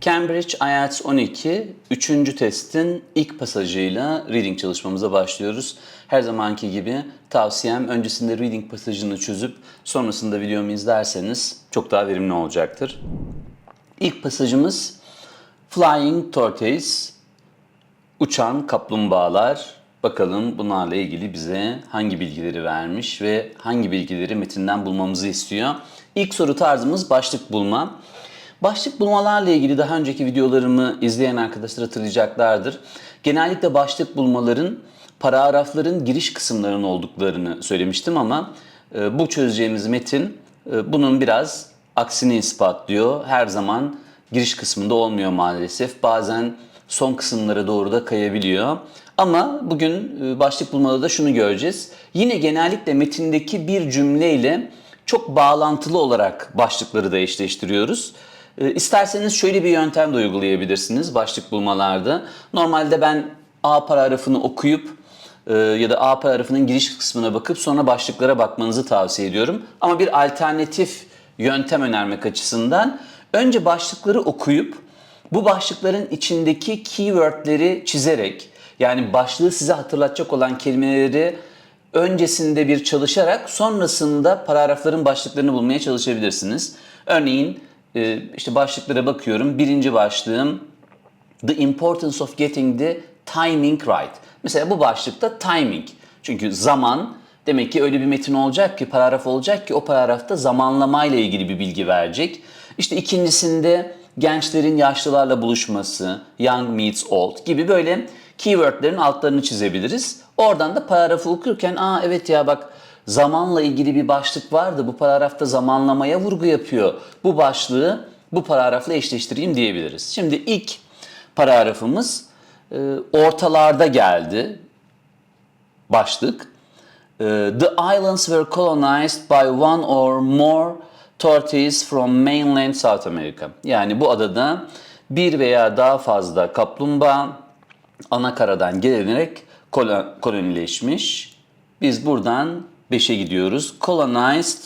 Cambridge IELTS 12 3. testin ilk pasajıyla reading çalışmamıza başlıyoruz. Her zamanki gibi tavsiyem öncesinde reading pasajını çözüp sonrasında videomu izlerseniz çok daha verimli olacaktır. İlk pasajımız Flying Tortoise, uçan kaplumbağalar. Bakalım bunlarla ilgili bize hangi bilgileri vermiş ve hangi bilgileri metinden bulmamızı istiyor. İlk soru tarzımız başlık bulma. Başlık bulmalarla ilgili daha önceki videolarımı izleyen arkadaşlar hatırlayacaklardır. Genellikle başlık bulmaların paragrafların giriş kısımlarının olduklarını söylemiştim ama e, bu çözeceğimiz metin e, bunun biraz aksini ispatlıyor. Her zaman giriş kısmında olmuyor maalesef. Bazen son kısımlara doğru da kayabiliyor. Ama bugün e, başlık bulmada da şunu göreceğiz. Yine genellikle metindeki bir cümleyle çok bağlantılı olarak başlıkları da eşleştiriyoruz. E, İsterseniz şöyle bir yöntem de uygulayabilirsiniz başlık bulmalarda. Normalde ben A paragrafını okuyup e, ya da A paragrafının giriş kısmına bakıp sonra başlıklara bakmanızı tavsiye ediyorum. Ama bir alternatif yöntem önermek açısından önce başlıkları okuyup bu başlıkların içindeki keywordleri çizerek yani başlığı size hatırlatacak olan kelimeleri öncesinde bir çalışarak sonrasında paragrafların başlıklarını bulmaya çalışabilirsiniz. Örneğin e, işte başlıklara bakıyorum. Birinci başlığım The importance of getting the timing right. Mesela bu başlıkta timing. Çünkü zaman demek ki öyle bir metin olacak ki, paragraf olacak ki o paragrafta zamanlamayla ilgili bir bilgi verecek. İşte ikincisinde gençlerin yaşlılarla buluşması, young meets old gibi böyle keywordlerin altlarını çizebiliriz. Oradan da paragrafı okurken aa evet ya bak zamanla ilgili bir başlık vardı. Bu paragrafta zamanlamaya vurgu yapıyor. Bu başlığı bu paragrafla eşleştireyim diyebiliriz. Şimdi ilk paragrafımız e, ortalarda geldi. Başlık. E, The islands were colonized by one or more tortoise from mainland South America. Yani bu adada bir veya daha fazla kaplumbağa ana karadan gelinerek kolo- kolonileşmiş. Biz buradan 5'e gidiyoruz. Colonized,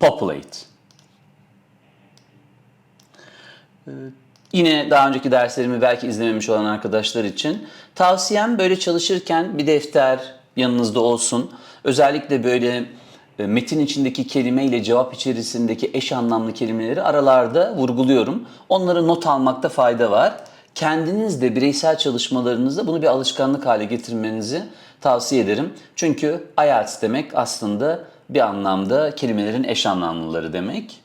populate. Ee, Yine daha önceki derslerimi belki izlememiş olan arkadaşlar için tavsiyem böyle çalışırken bir defter yanınızda olsun. Özellikle böyle metin içindeki kelime ile cevap içerisindeki eş anlamlı kelimeleri aralarda vurguluyorum. Onları not almakta fayda var. Kendiniz de bireysel çalışmalarınızda bunu bir alışkanlık hale getirmenizi tavsiye ederim. Çünkü IELTS demek aslında bir anlamda kelimelerin eş anlamlıları demek.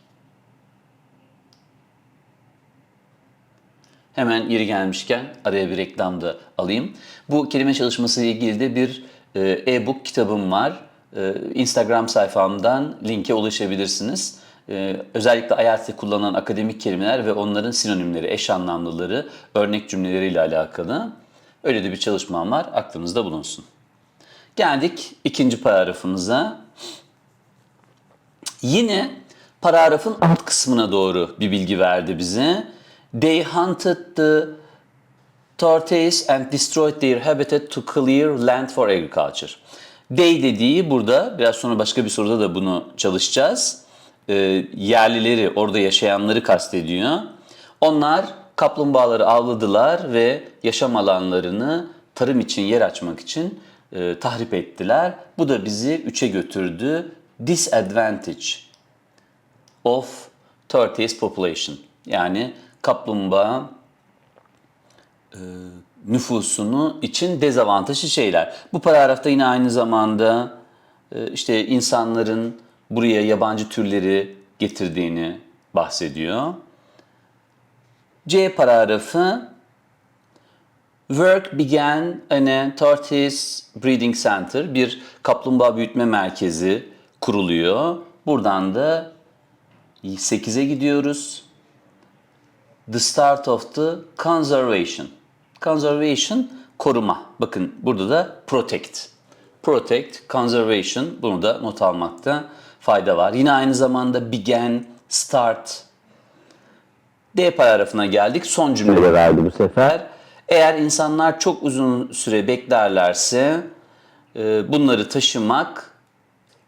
Hemen yeri gelmişken araya bir reklam da alayım. Bu kelime çalışması ile ilgili de bir e, e-book kitabım var. E, Instagram sayfamdan linke ulaşabilirsiniz. E, özellikle IELTS'te kullanılan akademik kelimeler ve onların sinonimleri, eş anlamlıları, örnek cümleleriyle alakalı. Öyle de bir çalışmam var. Aklınızda bulunsun. Geldik ikinci paragrafımıza. Yine paragrafın alt kısmına doğru bir bilgi verdi bize. They hunted the tortoise and destroyed their habitat to clear land for agriculture. They dediği burada, biraz sonra başka bir soruda da bunu çalışacağız. Ee, yerlileri, orada yaşayanları kastediyor. Onlar kaplumbağaları avladılar ve yaşam alanlarını tarım için yer açmak için e, tahrip ettiler. Bu da bizi 3'e götürdü. Disadvantage of tortoise population. Yani kaplumbağa e, nüfusunu için dezavantajlı şeyler. Bu paragrafta yine aynı zamanda e, işte insanların buraya yabancı türleri getirdiğini bahsediyor. C paragrafı Work began in a tortoise breeding center. Bir kaplumbağa büyütme merkezi kuruluyor. Buradan da 8'e gidiyoruz. The start of the conservation. Conservation koruma. Bakın burada da protect. Protect, conservation. Bunu da not almakta fayda var. Yine aynı zamanda began, start. D paragrafına geldik. Son cümlede verdi bu sefer. Eğer insanlar çok uzun süre beklerlerse e, bunları taşımak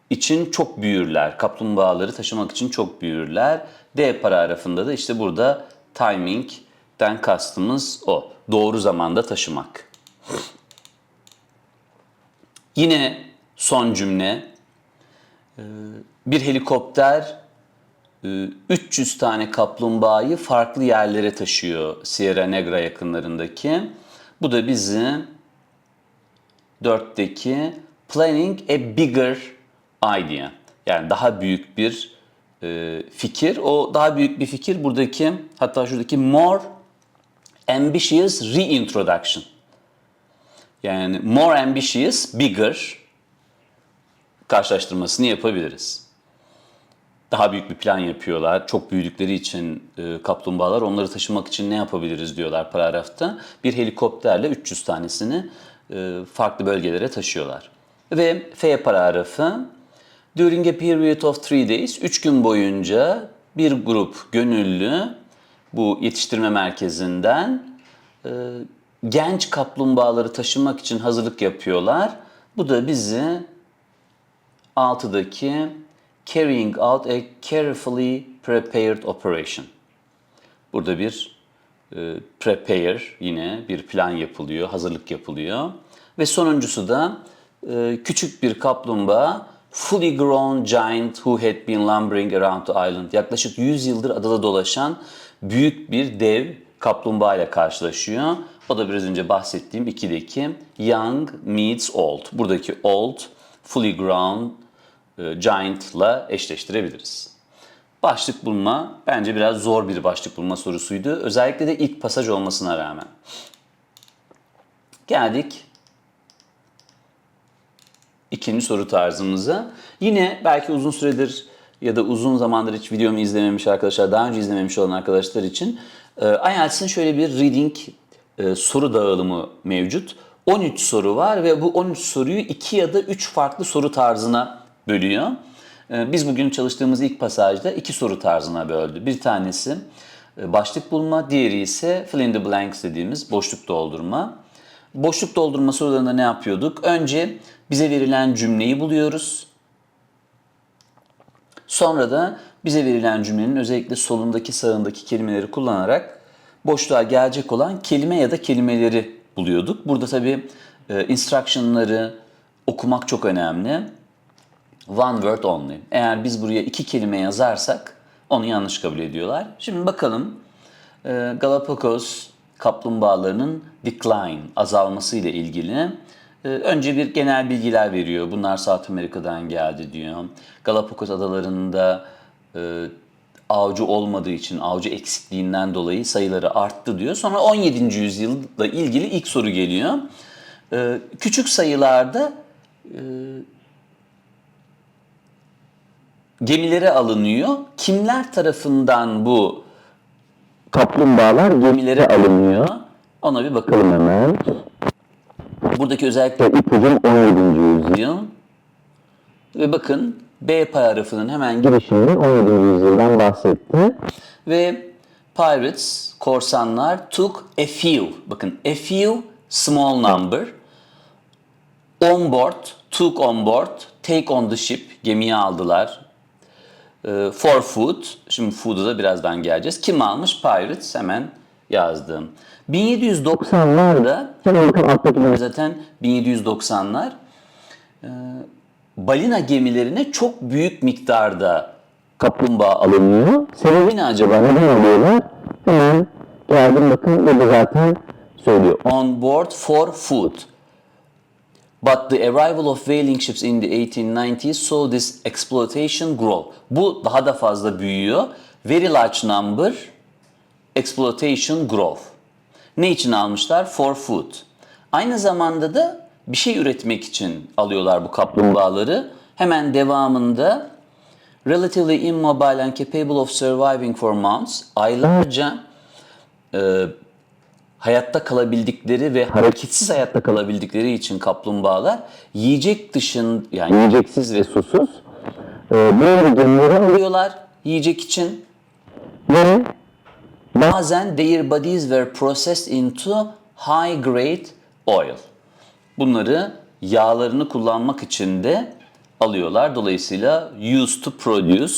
için çok büyürler. Kaplumbağaları taşımak için çok büyürler. D paragrafında da işte burada timing'den kastımız o. Doğru zamanda taşımak. Yine son cümle. Ee, Bir helikopter e, 300 tane kaplumbağayı farklı yerlere taşıyor Sierra Negra yakınlarındaki. Bu da bizi 4'teki planning a bigger idea. Yani daha büyük bir e, fikir. O daha büyük bir fikir buradaki hatta şuradaki more ambitious reintroduction. Yani more ambitious, bigger karşılaştırmasını yapabiliriz. Daha büyük bir plan yapıyorlar. Çok büyüdükleri için e, kaplumbağalar onları taşımak için ne yapabiliriz diyorlar paragrafta. Bir helikopterle 300 tanesini e, farklı bölgelere taşıyorlar. Ve F paragrafı During a period of three days, 3 gün boyunca bir grup gönüllü bu yetiştirme merkezinden e, genç kaplumbağaları taşımak için hazırlık yapıyorlar. Bu da bizi 6'daki carrying out a carefully prepared operation. Burada bir e, prepare yine bir plan yapılıyor, hazırlık yapılıyor. Ve sonuncusu da e, küçük bir kaplumbağa fully grown giant who had been lumbering around the island. Yaklaşık 100 yıldır adada dolaşan büyük bir dev kaplumbağa ile karşılaşıyor. O da biraz önce bahsettiğim 2'deki young meets old. Buradaki old fully grown e, Giant'la eşleştirebiliriz. Başlık bulma bence biraz zor bir başlık bulma sorusuydu. Özellikle de ilk pasaj olmasına rağmen. Geldik ikinci soru tarzımıza. Yine belki uzun süredir ya da uzun zamandır hiç videomu izlememiş arkadaşlar, daha önce izlememiş olan arkadaşlar için e, IELTS'in şöyle bir reading e, soru dağılımı mevcut. 13 soru var ve bu 13 soruyu 2 ya da 3 farklı soru tarzına bölüyor. E, Biz bugün çalıştığımız ilk pasajda iki soru tarzına böldü. Bir tanesi e, başlık bulma, diğeri ise fill in the blanks dediğimiz boşluk doldurma. Boşluk doldurma sorularında ne yapıyorduk? Önce bize verilen cümleyi buluyoruz. Sonra da bize verilen cümlenin özellikle solundaki sağındaki kelimeleri kullanarak boşluğa gelecek olan kelime ya da kelimeleri buluyorduk. Burada tabii e, instruction'ları okumak çok önemli. One word only. Eğer biz buraya iki kelime yazarsak onu yanlış kabul ediyorlar. Şimdi bakalım e, Galapagos kaplumbağalarının decline, azalması ile ilgili önce bir genel bilgiler veriyor. Bunlar South Amerika'dan geldi diyor. Galapagos adalarında e, avcı olmadığı için, avcı eksikliğinden dolayı sayıları arttı diyor. Sonra 17. yüzyılla ilgili ilk soru geliyor. E, küçük sayılarda gemilere alınıyor. Kimler tarafından bu kaplumbağalar gemilere alınıyor? Ona bir bakalım hemen. Buradaki özellikle ipucum 17. yüzyıl. Ve bakın B paragrafının hemen girişinde 17. yüzyıldan bahsetti. Ve pirates, korsanlar took a few. Bakın a few small number on board, took on board, take on the ship, gemiye aldılar. Ee, for food, şimdi food'a da birazdan geleceğiz. Kim almış? Pirates, hemen yazdım. 1790'larda, hemen bakın alttaki zaten 1790'lar, e, balina gemilerine çok büyük miktarda kaplumbağa alınıyor. Sebebi ne acaba? Neden alıyorlar? Hemen geldim bakın burada zaten söylüyor. On board for food. But the arrival of whaling ships in the 1890s saw this exploitation grow. Bu daha da fazla büyüyor. Very large number exploitation growth. Ne için almışlar? For food. Aynı zamanda da bir şey üretmek için alıyorlar bu kaplumbağaları. Hemen devamında relatively immobile and capable of surviving for months, aylarca e, hayatta kalabildikleri ve hareketsiz hayatta kalabildikleri için kaplumbağalar yiyecek dışın yani yiyeceksiz ve susuz e, böyle gemileri alıyorlar yiyecek için ve bazen their bodies were processed into high grade oil. Bunları yağlarını kullanmak için de alıyorlar. Dolayısıyla used to produce.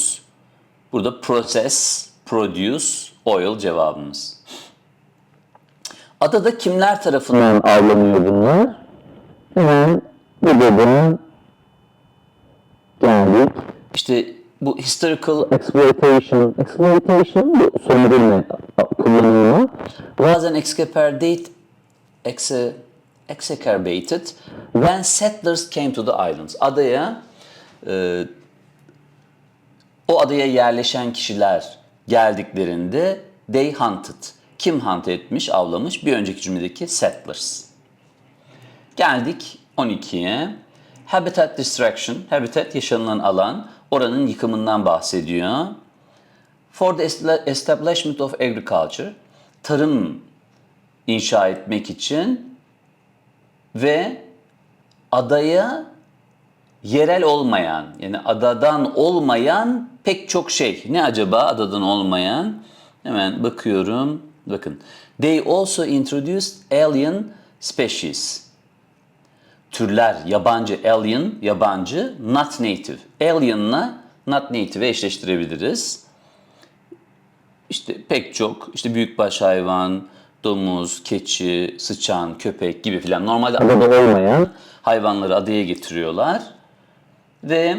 Burada process, produce, oil cevabımız. Adada kimler tarafından avlanıyor bunlar? Hemen burada bunun geldik. İşte bu historical Exploitation. Exploitation bu sömürülme kullanımı. bazen excapardate, exe, exacerbated when settlers came to the islands. Adaya e, o adaya yerleşen kişiler geldiklerinde they hunted. Kim hunt etmiş, avlamış? Bir önceki cümledeki settlers. Geldik 12'ye. Habitat destruction. Habitat yaşanılan alan. Oranın yıkımından bahsediyor. For the establi- establishment of agriculture. Tarım inşa etmek için ve adaya yerel olmayan yani adadan olmayan pek çok şey. Ne acaba adadan olmayan? Hemen bakıyorum. Bakın. They also introduced alien species. Türler yabancı alien yabancı not native. Alien'la not native'e eşleştirebiliriz. İşte pek çok işte büyükbaş hayvan, domuz, keçi, sıçan, köpek gibi filan normalde Adada olmayan hayvanları adaya getiriyorlar. Ve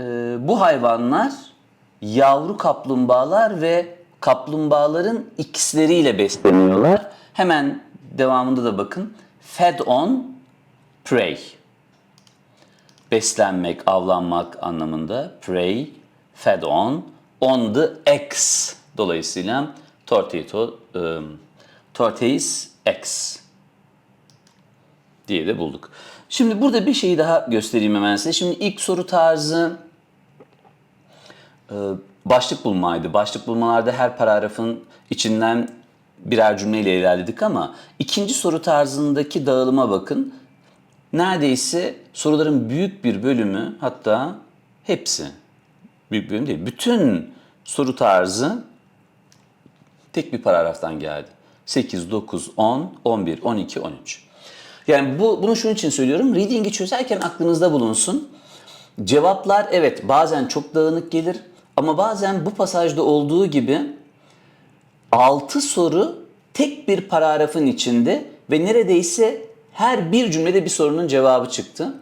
e, bu hayvanlar yavru kaplumbağalar ve kaplumbağaların ikizleriyle besleniyorlar. Hemen devamında da bakın. Fed on prey. Beslenmek, avlanmak anlamında. Prey, fed on. On the eggs. Dolayısıyla tortito, um, tortoise eggs diye de bulduk. Şimdi burada bir şeyi daha göstereyim hemen size. Şimdi ilk soru tarzı e, başlık bulmaydı. Başlık bulmalarda her paragrafın içinden birer cümleyle ilerledik ama ikinci soru tarzındaki dağılıma bakın. Neredeyse soruların büyük bir bölümü hatta hepsi büyük bölüm değil. Bütün soru tarzı tek bir paragraftan geldi. 8, 9, 10, 11, 12, 13. Yani bu, bunu şunun için söylüyorum. Reading'i çözerken aklınızda bulunsun. Cevaplar evet bazen çok dağınık gelir ama bazen bu pasajda olduğu gibi 6 soru tek bir paragrafın içinde ve neredeyse her bir cümlede bir sorunun cevabı çıktı.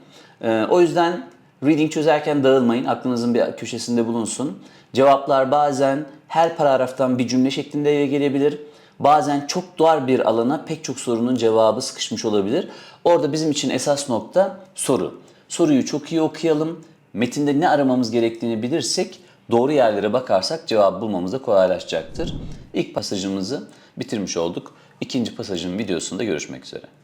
Ee, o yüzden reading çözerken dağılmayın. Aklınızın bir köşesinde bulunsun. Cevaplar bazen her paragraftan bir cümle şeklinde gelebilir. Bazen çok dar bir alana pek çok sorunun cevabı sıkışmış olabilir. Orada bizim için esas nokta soru. Soruyu çok iyi okuyalım. Metinde ne aramamız gerektiğini bilirsek doğru yerlere bakarsak cevabı bulmamız da kolaylaşacaktır. İlk pasajımızı bitirmiş olduk. İkinci pasajın videosunda görüşmek üzere.